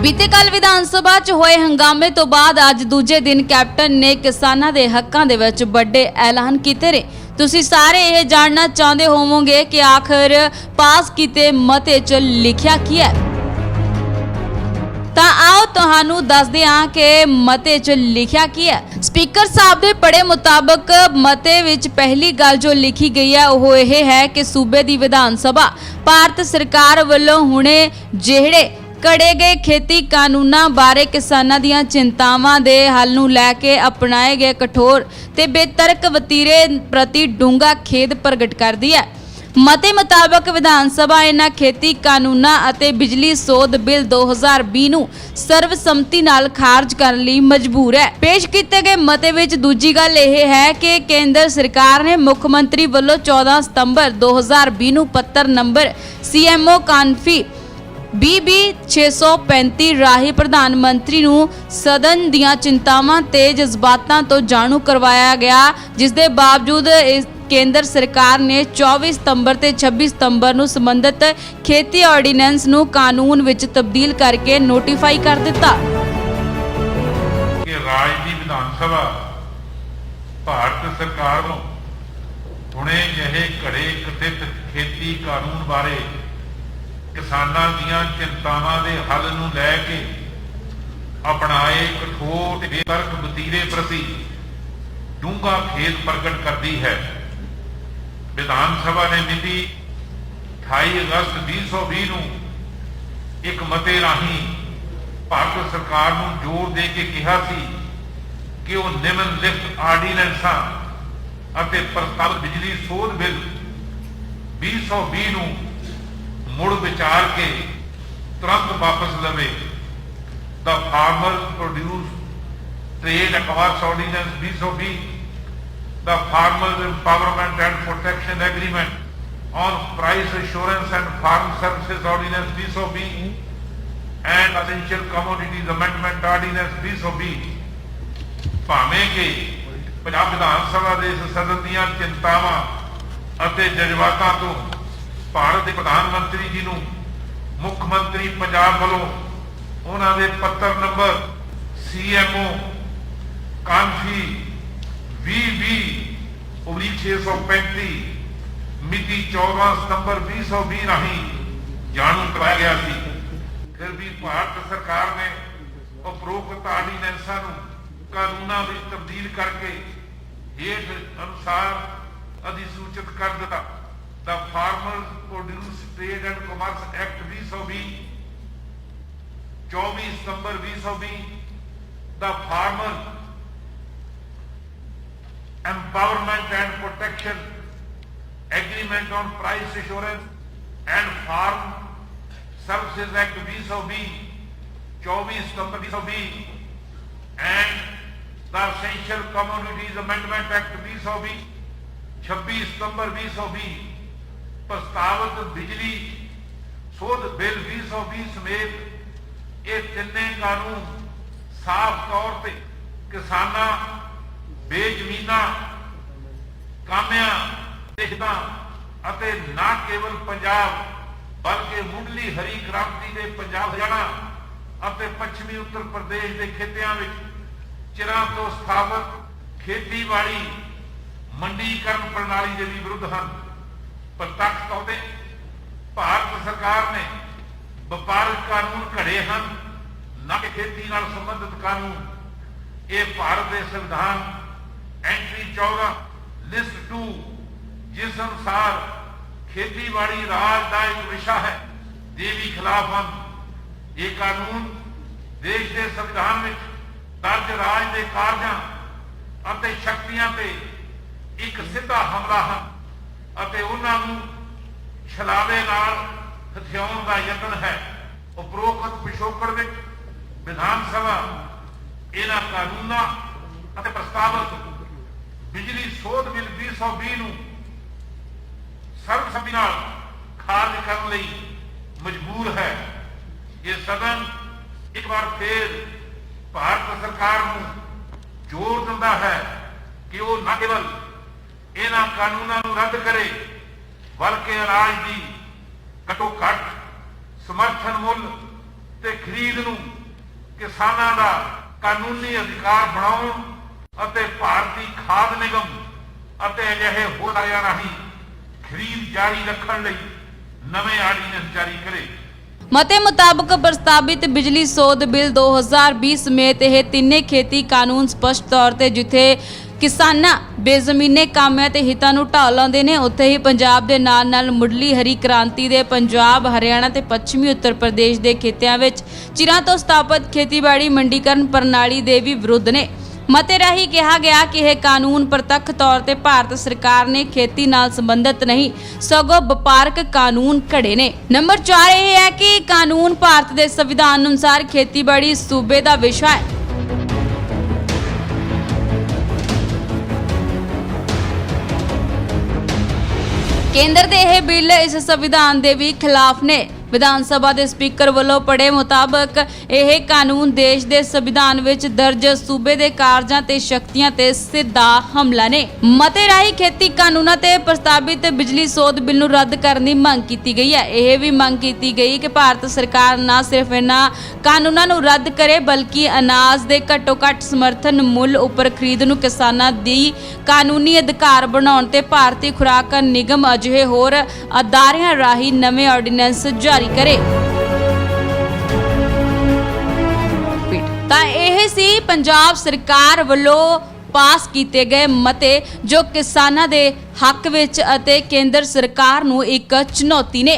ਬੀਤੇ ਕੱਲ ਵਿਧਾਨ ਸਭਾ 'ਚ ਹੋਏ ਹੰਗਾਮੇ ਤੋਂ ਬਾਅਦ ਅੱਜ ਦੂਜੇ ਦਿਨ ਕੈਪਟਨ ਨੇ ਕਿਸਾਨਾਂ ਦੇ ਹੱਕਾਂ ਦੇ ਵਿੱਚ ਵੱਡੇ ਐਲਾਨ ਕੀਤੇ ਨੇ। ਤੁਸੀਂ ਸਾਰੇ ਇਹ ਜਾਣਨਾ ਚਾਹੁੰਦੇ ਹੋਵੋਗੇ ਕਿ ਆਖਰ ਪਾਸ ਕੀਤੇ ਮਤੇ 'ਚ ਲਿਖਿਆ ਕੀ ਹੈ? ਤਾਂ ਆਓ ਤੁਹਾਨੂੰ ਦੱਸਦੇ ਹਾਂ ਕਿ ਮਤੇ 'ਚ ਲਿਖਿਆ ਕੀ ਹੈ। ਸਪੀਕਰ ਸਾਹਿਬ ਦੇ ਪੜੇ ਮੁਤਾਬਕ ਮਤੇ ਵਿੱਚ ਪਹਿਲੀ ਗੱਲ ਜੋ ਲਿਖੀ ਗਈ ਹੈ, ਉਹ ਇਹ ਹੈ ਕਿ ਸੂਬੇ ਦੀ ਵਿਧਾਨ ਸਭਾ ਭਾਰਤ ਸਰਕਾਰ ਵੱਲੋਂ ਹੁਣੇ ਜਿਹੜੇ ਕੜੇ ਗਏ ਖੇਤੀ ਕਾਨੂੰਨਾਂ ਬਾਰੇ ਕਿਸਾਨਾਂ ਦੀਆਂ ਚਿੰਤਾਵਾਂ ਦੇ ਹੱਲ ਨੂੰ ਲੈ ਕੇ ਅਪਣਾਏ ਗਏ ਕਠੋਰ ਤੇ ਬੇਤਰਕ ਵਤੀਰੇ ਪ੍ਰਤੀ ਡੂੰਘਾ ਖੇਦ ਪ੍ਰਗਟ ਕਰਦੀ ਹੈ। ਮਤੇ ਮੁਤਾਬਕ ਵਿਧਾਨ ਸਭਾ ਇਹਨਾਂ ਖੇਤੀ ਕਾਨੂੰਨਾਂ ਅਤੇ ਬਿਜਲੀ ਸੋਧ ਬਿੱਲ 2020 ਨੂੰ ਸਰਵਸੰਮਤੀ ਨਾਲ ਖਾਰਜ ਕਰਨ ਲਈ ਮਜਬੂਰ ਹੈ। ਪੇਸ਼ ਕੀਤੇ ਗਏ ਮਤੇ ਵਿੱਚ ਦੂਜੀ ਗੱਲ ਇਹ ਹੈ ਕਿ ਕੇਂਦਰ ਸਰਕਾਰ ਨੇ ਮੁੱਖ ਮੰਤਰੀ ਵੱਲੋਂ 14 ਸਤੰਬਰ 2020 ਨੂੰ ਪੱਤਰ ਨੰਬਰ ਸੀਐਮਓ ਕਾਨਫੀ BB 635 ਰਾਹੀਂ ਪ੍ਰਧਾਨ ਮੰਤਰੀ ਨੂੰ ਸਦਨ ਦੀਆਂ ਚਿੰਤਾਵਾਂ ਤੇ ਜਜ਼ਬਾਤਾਂ ਤੋਂ ਜਾਣੂ ਕਰਵਾਇਆ ਗਿਆ ਜਿਸ ਦੇ ਬਾਵਜੂਦ ਇਸ ਕੇਂਦਰ ਸਰਕਾਰ ਨੇ 24 ਸਤੰਬਰ ਤੇ 26 ਸਤੰਬਰ ਨੂੰ ਸੰਬੰਧਿਤ ਖੇਤੀ ਆਰਡੀਨੈਂਸ ਨੂੰ ਕਾਨੂੰਨ ਵਿੱਚ ਤਬਦੀਲ ਕਰਕੇ ਨੋਟੀਫਾਈ ਕਰ ਦਿੱਤਾ। ਕਿ ਰਾਜ ਦੀ ਵਿਧਾਨ ਸਭਾ ਭਾਰਤ ਸਰਕਾਰ ਨੂੰ ਹੁਣੇ ਜਿਹੇ ਘੜੇ ਕਥਿਤ ਖੇਤੀ ਕਾਨੂੰਨ ਬਾਰੇ ਕਿਸਾਨਾਂ ਦੀਆਂ ਚਿੰਤਾਵਾਂ ਦੇ ਹੱਲ ਨੂੰ ਲੈ ਕੇ ਅਪਣਾਏ ਕਠੋਰ ਤੇ ਬੇਤਰਕ ਵਤੀਰੇ ਪ੍ਰਤੀ ਡੂੰਘਾ ਖੇਦ ਪ੍ਰਗਟ ਕਰਦੀ ਹੈ। ਵਿਧਾਨ ਸਭਾ ਨੇ ਮਿਤੀ 28 ਅਗਸਤ 2020 ਨੂੰ ਇੱਕ ਮਤੇ ਰਾਹੀਂ ਭਾਰਤ ਸਰਕਾਰ ਨੂੰ ਜ਼ੋਰ ਦੇ ਕੇ ਕਿਹਾ ਸੀ ਕਿ ਉਹ ਨਿਮਨ ਲਿਖਤ ਆਰਡੀਨੈਂਸਾਂ ਅਤੇ ਪ੍ਰਸਤਾਵਿਤ ਬਿਜਲੀ ਸੋਧ ਬਿੱਲ 2020 ਨੂੰ ਮੁੜ ਵਿਚਾਰ ਕੇ ਤੁਰੰਤ ਵਾਪਸ ਲਵੇ ਦਾ farmer produce trade ਐਕਵਾਸ ordinance 2020 the Farmers Empowerment and Protection Agreement on Price Assurance and Farm Services Ordinance 2020 and Essential Commodities Amendment Ordinance 2020 ਭਾਵੇਂ ਕਿ ਪੰਜਾਬ ਵਿਧਾਨ ਸਭਾ ਦੇ ਇਸ ਸਦਨ ਦੀਆਂ ਚਿੰਤਾਵਾਂ ਅਤੇ ਜਜ਼ਬਾਤਾਂ ਤੋਂ ਭਾਰਤ ਦੇ ਪ੍ਰਧਾਨ ਮੰਤਰੀ ਜੀ ਨੂੰ ਮੁੱਖ ਮੰਤਰੀ ਪੰਜਾਬ ਵੱਲੋਂ ਉਹਨਾਂ ਦੇ ਪੱਤਰ ਨੰਬਰ CMO ਕਾਨਫੀ 2020 635 ਮਿਤੀ 14 ਸਤੰਬਰ 2020 ਰਾਹੀਂ ਜਾਣੂ ਕਰਾਇਆ ਗਿਆ ਸੀ। ਫਿਰ ਵੀ ਭਾਰਤ ਸਰਕਾਰ ਨੇ ਉਪਰੋਕਤ ਆਰਡੀਨੈਂਸਾਂ ਨੂੰ ਕਾਨੂੰਨਾਂ ਵਿੱਚ ਤਬਦੀਲ ਕਰਕੇ ਹੇਠ ਅਨੁਸਾਰ ਅਧਿਸੂਚਿਤ ਕਰ ਦਿੱਤਾ। Farmer produce trade and commerce act भी सौ भी चौबीस सितंबर भी सौ भी the farmer empowerment and protection agreement on price insurance and farm services act भी सौ भी चौबीस सितंबर भी सौ भी and essential communities amendment act भी सौ भी छब्बीस सितंबर भी सौ भी ਪ੍ਰਸਤਾਵਿਤ ਬਿਜਲੀ, ਸੋਧ ਬਿੱਲ 2020 ਸਮੇਤ ਇਹ ਤਿੰਨੇ ਕਾਨੂੰਨ ਸਾਫ਼ ਤੌਰ ਤੇ ਕਿਸਾਨਾਂ, ਬੇਜ਼ਮੀਨਾਂ, ਕਾਮਿਆਂ ਦੇਸ਼ਾਂ ਅਤੇ ਨਾ ਕੇਵਲ ਪੰਜਾਬ ਬਲਕਿ ਮੁੱਢਲੀ ਹਰੀ ਕ੍ਰਾਂਤੀ ਦੇ ਪੰਜਾਬ ਹਰਿਆਣਾ ਅਤੇ ਪੱਛਮੀ ਉੱਤਰ ਪ੍ਰਦੇਸ਼ ਦੇ ਖੇਤਿਆਂ ਵਿੱਚ ਚਿਰਾਂ ਤੋਂ ਸਥਾਪਿਤ ਖੇਤੀਬਾੜੀ ਮੰਡੀਕਰਨ ਪ੍ਰਣਾਲੀ ਦੇ ਵੀ ਵਿਰੁੱਧ ਹਨ। ਪ੍ਰਤੱਖ ਤੌਰ ਭਾਰਤ ਸਰਕਾਰ ਨੇ ਵਪਾਰਕ ਕਾਨੂੰਨ ਘੜੇ ਹਨ, ਨਾ ਕਿ ਖੇਤੀ ਨਾਲ ਸੰਬੰਧਿਤ ਕਾਨੂੰਨ। ਇਹ ਭਾਰਤ ਦੇ ਸੰਵਿਧਾਨ ਐਂਟਰੀ 14 ਲਿਸਟ 2 ਜਿਸ ਅਨੁਸਾਰ ਖੇਤੀਬਾੜੀ ਰਾਜ ਦਾ ਇੱਕ ਵਿਸ਼ਾ ਹੈ, ਦੇ ਵੀ ਖਿਲਾਫ ਹਨ। ਇਹ ਕਾਨੂੰਨ ਦੇਸ਼ ਦੇ ਸੰਵਿਧਾਨ ਵਿੱਚ ਦਰਜ ਰਾਜ ਦੇ ਕਾਰਜਾਂ ਅਤੇ ਸ਼ਕਤੀਆਂ ਤੇ ਇੱਕ ਸਿੱਧਾ ਹਮਲਾ ਹਨ। ਅਤੇ ਉਹਨਾਂ ਨੂੰ ਛਲਾਵੇ ਨਾਲ ਹਥਿਆਉਣ ਦਾ ਯਤਨ ਹੈ। ਉਪਰੋਕਤ ਪਿਛੋਕੜ ਵਿੱਚ ਵਿਧਾਨ ਸਭਾ, ਇਹਨਾਂ ਕਾਨੂੰਨਾਂ ਅਤੇ ਪ੍ਰਸਤਾਵਿਤ ਬਿਜਲੀ ਸੋਧ ਬਿੱਲ 2020 ਨੂੰ ਸਰਬਸੰਮਤੀ ਨਾਲ ਖਾਰਜ ਕਰਨ ਲਈ ਮਜਬੂਰ ਹੈ। ਇਹ ਸਦਨ ਇੱਕ ਵਾਰ ਫੇਰ ਭਾਰਤ ਸਰਕਾਰ ਨੂੰ ਜ਼ੋਰ ਦਿੰਦਾ ਹੈ ਕਿ ਉਹ ਨਾ ਕੇਵਲ ਇਹਨਾਂ ਕਾਨੂੰਨਾਂ ਨੂੰ ਰੱਦ ਕਰੇ, ਬਲਕਿ ਅਨਾਜ ਦੀ ਘੱਟੋ ਘੱਟ ਸਮਰਥਨ ਮੁੱਲ ਤੇ ਖਰੀਦ ਨੂੰ ਕਿਸਾਨਾਂ ਦਾ ਕਾਨੂੰਨੀ ਅਧਿਕਾਰ ਬਣਾਉਣ ਅਤੇ ਭਾਰਤੀ ਖਾਦ ਨਿਗਮ ਅਤੇ ਅਜਿਹੇ ਹੋਰ ਰਾਜਾਂ ਰਾਹੀਂ ਖਰੀਦ ਜਾਰੀ ਰੱਖਣ ਲਈ ਨਵੇਂ ਆਰਡੀਨੈਂਸ ਜਾਰੀ ਕਰੇ। ਮਤੇ ਮੁਤਾਬਕ ਪ੍ਰਸਤਾਵਿਤ ਬਿਜਲੀ ਸੋਧ ਬਿੱਲ 2020 ਸਮੇਤ ਇਹ ਤਿੰਨੇ ਖੇਤੀ ਕਾਨੂੰਨ ਸਪਸ਼ਟ ਤੌਰ ਤੇ ਜਿੱਥੇ ਕਿਸਾਨਾਂ ਬੇਜ਼ਮੀਨੇ ਕਾਮਿਆਂ ਤੇ ਹਿੱਤਾਂ ਨੂੰ ਢਾਹ ਲਾਉਂਦੇ ਨੇ। ਉੱਥੇ ਹੀ ਪੰਜਾਬ ਦੇ ਨਾਲ ਨਾਲ ਮੁੱਢਲੀ ਹਰੀ ਕ੍ਰਾਂਤੀ ਦੇ ਪੰਜਾਬ, ਹਰਿਆਣਾ ਤੇ ਪੱਛਮੀ ਉੱਤਰ ਪ੍ਰਦੇਸ਼ ਦੇ ਖੇਤਿਆਂ ਵਿੱਚ ਚਿਰਾਂ ਤੋਂ ਸਥਾਪਿਤ ਖੇਤੀਬਾੜੀ ਮੰਡੀਕਰਨ ਪ੍ਰਣਾਲੀ ਦੇ ਵੀ ਵਿਰੁੱਧ ਨੇ। ਮਤੇ ਰਾਹੀਂ ਕਿਹਾ ਗਿਆ ਕਿ ਇਹ ਕਾਨੂੰਨ ਪ੍ਰਤੱਖ ਤੌਰ ਤੇ ਭਾਰਤ ਸਰਕਾਰ ਨੇ ਖੇਤੀ ਨਾਲ ਸੰਬੰਧਿਤ ਨਹੀਂ, ਸਗੋਂ ਵਪਾਰਕ ਕਾਨੂੰਨ ਘੜੇ ਨੇ। ਨੰਬਰ 4 ਇਹ ਹੈ ਕਿ ਕਾਨੂੰਨ ਭਾਰਤ ਦੇ ਸੰਵਿਧਾਨ ਅਨੁਸਾਰ ਖੇਤੀਬਾੜੀ ਸੂਬੇ ਦਾ ਵਿਸ਼ਾ ਹੈ। ਕੇਂਦਰ ਦੇ ਇਹ ਬਿੱਲ ਇਸ ਸੰਵਿਧਾਨ ਦੇ ਵੀ ਖਿਲਾਫ ਨੇ। ਵਿਧਾਨ ਸਭਾ ਦੇ ਸਪੀਕਰ ਵੱਲੋਂ ਪੜੇ ਮੁਤਾਬਕ ਇਹ ਕਾਨੂੰਨ ਦੇਸ਼ ਦੇ ਸੰਵਿਧਾਨ ਵਿੱਚ ਦਰਜ ਸੂਬੇ ਦੇ ਕਾਰਜਾਂ ਤੇ ਸ਼ਕਤੀਆਂ ਤੇ ਸਿੱਧਾ ਹਮਲਾ ਨੇ। ਮਤੇ ਰਾਹੀਂ ਖੇਤੀ ਕਾਨੂੰਨਾਂ ਤੇ ਪ੍ਰਸਤਾਵਿਤ ਬਿਜਲੀ ਸੋਧ ਬਿੱਲ ਨੂੰ ਰੱਦ ਕਰਨ ਦੀ ਮੰਗ ਕੀਤੀ ਗਈ ਹੈ। ਇਹ ਵੀ ਮੰਗ ਕੀਤੀ ਗਈ ਕਿ ਭਾਰਤ ਸਰਕਾਰ ਨਾ ਸਿਰਫ ਇਹਨਾਂ ਕਾਨੂੰਨਾਂ ਨੂੰ ਰੱਦ ਕਰੇ, ਬਲਕਿ ਅਨਾਜ ਦੇ ਘੱਟੋ ਘੱਟ ਸਮਰਥਨ ਮੁੱਲ ਉੱਪਰ ਖਰੀਦ ਨੂੰ ਕਿਸਾਨਾਂ ਦੀ ਕਾਨੂੰਨੀ ਅਧਿਕਾਰ ਬਣਾਉਣ ਤੇ ਭਾਰਤੀ ਖੁਰਾਕ ਨਿਗਮ ਅਜਿਹੇ ਹੋਰ ਅਦਾਰਿਆਂ ਰਾਹੀਂ ਨਵੇਂ ਆਰਡੀਨੈਂਸ ਜਾਰੀ ਜਾਰੀ ਕਰੇ। ਤਾਂ ਇਹ ਸੀ ਪੰਜਾਬ ਸਰਕਾਰ ਵੱਲੋਂ ਪਾਸ ਕੀਤੇ ਗਏ ਮਤੇ ਜੋ ਕਿਸਾਨਾਂ ਦੇ ਹੱਕ ਵਿੱਚ ਅਤੇ ਕੇਂਦਰ ਸਰਕਾਰ ਨੂੰ ਇੱਕ ਚੁਣੌਤੀ ਨੇ।